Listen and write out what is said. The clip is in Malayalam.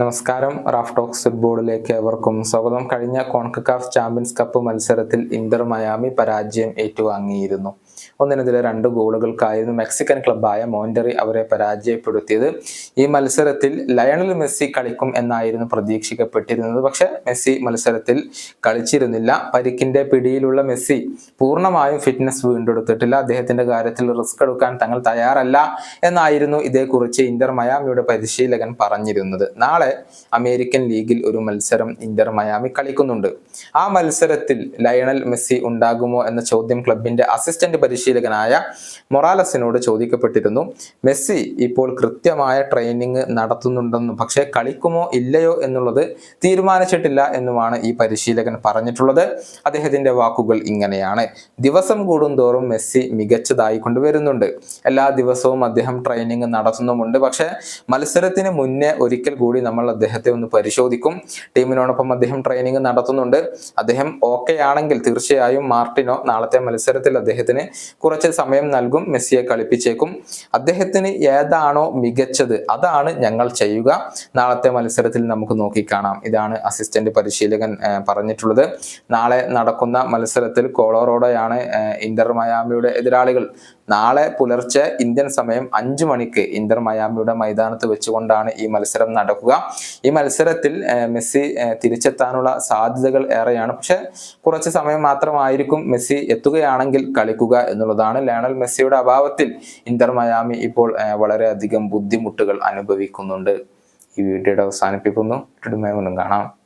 നമസ്കാരം. റാഫ് ടോക്സ് ഫുട്ബോളിലേക്ക് ഏവർക്കും സ്വാഗതം. കഴിഞ്ഞ കോൺകക്കാഫ് ചാമ്പ്യൻസ് കപ്പ് മത്സരത്തിൽ ഇന്റർ മയാമി പരാജയം ഏറ്റുവാങ്ങിയിരുന്നു. ഒന്നിനെതിരെ രണ്ട് ഗോളുകൾക്കായിരുന്നു മെക്സിക്കൻ ക്ലബായ മോണ്ടറി അവരെ പരാജയപ്പെടുത്തിയത്. ഈ മത്സരത്തിൽ ലയണൽ മെസ്സി കളിക്കും എന്നായിരുന്നു പ്രതീക്ഷിക്കപ്പെട്ടിരുന്നത്. പക്ഷെ മെസ്സി മത്സരത്തിൽ കളിച്ചിരുന്നില്ല. പരിക്കിന്റെ പിടിയിലുള്ള മെസ്സി പൂർണമായും ഫിറ്റ്നസ് വീണ്ടെടുത്തിട്ടില്ല. അദ്ദേഹത്തിന്റെ കാര്യത്തിൽ റിസ്ക് എടുക്കാൻ തങ്ങൾ തയ്യാറല്ല എന്നായിരുന്നു ഇതേക്കുറിച്ച് ഇന്റർ മയാമിയുടെ പരിശീലകൻ പറഞ്ഞിരുന്നത്. നാളെ അമേരിക്കൻ ലീഗിൽ ഒരു മത്സരം ഇന്റർ മയാമി കളിക്കുന്നുണ്ട്. ആ മത്സരത്തിൽ ലയണൽ മെസ്സി ഉണ്ടാകുമോ എന്ന ചോദ്യം ക്ലബിന്റെ അസിസ്റ്റന്റ് പരിശീലകനായ മൊറാലസിനോട് ചോദിക്കപ്പെട്ടിരുന്നു മെസ്സി ഇപ്പോൾ കൃത്യമായ ട്രെയിനിങ് നടത്തുന്നുണ്ടെന്നും പക്ഷേ കളിക്കുമോ ഇല്ലയോ എന്നുള്ളത് തീരുമാനിച്ചിട്ടില്ല എന്നുമാണ് ഈ പരിശീലകൻ പറഞ്ഞിട്ടുള്ളത്. അദ്ദേഹത്തിന്റെ വാക്കുകൾ ഇങ്ങനെയാണ്. ദിവസം കൂടുന്തോറും മെസ്സി മികച്ചതായി കൊണ്ടുവരുന്നുണ്ട്. എല്ലാ ദിവസവും അദ്ദേഹം ട്രെയിനിങ് നടത്തുന്നുമുണ്ട്. പക്ഷേ മത്സരത്തിന് മുന്നേ ഒരിക്കൽ കൂടി നമ്മൾ അദ്ദേഹത്തെ ഒന്ന് പരിശോധിക്കും. ടീമിനോടൊപ്പം അദ്ദേഹം ട്രെയിനിങ് നടത്തുന്നുണ്ട്. അദ്ദേഹം ഓക്കെ ആണെങ്കിൽ തീർച്ചയായും മാർട്ടിനോ നാളത്തെ മത്സരത്തിൽ അദ്ദേഹത്തിന് കുറച്ച് സമയം നൽകും മെസ്സിയെ കളിപ്പിച്ചേക്കും. അദ്ദേഹത്തിന് ഏതാണോ മികച്ചത് അതാണ് ഞങ്ങൾ ചെയ്യുക. നാളത്തെ മത്സരത്തിൽ നമുക്ക് നോക്കിക്കാണാം. ഇതാണ് അസിസ്റ്റന്റ് പരിശീലകൻ പറഞ്ഞിട്ടുള്ളത്. നാളെ നടക്കുന്ന മത്സരത്തിൽ കോളോറോഡയാണ് ഇന്റർ മയാമിയുടെ എതിരാളികൾ. നാളെ പുലർച്ചെ ഇന്ത്യൻ സമയം അഞ്ചു മണിക്ക് ഇന്റർ മയാമിയുടെ മൈതാനത്ത് വെച്ചുകൊണ്ടാണ് ഈ മത്സരം നടക്കുക. ഈ മത്സരത്തിൽ മെസ്സി തിരിച്ചെത്താനുള്ള സാധ്യതകൾ ഏറെയാണ്. പക്ഷെ കുറച്ച് സമയം മാത്രമായിരിക്കും മെസ്സി എത്തുകയാണെങ്കിൽ കളിക്കുക എന്നുള്ളതാണ് ലയണൽ മെസ്സിയുടെ അഭാവത്തിൽ ഇന്റർ മയാമി ഇപ്പോൾ വളരെയധികം ബുദ്ധിമുട്ടുകൾ അനുഭവിക്കുന്നുണ്ട്. ഈ വീഡിയോയുടെ അവസാനിപ്പിക്കുന്നു. കാണാം.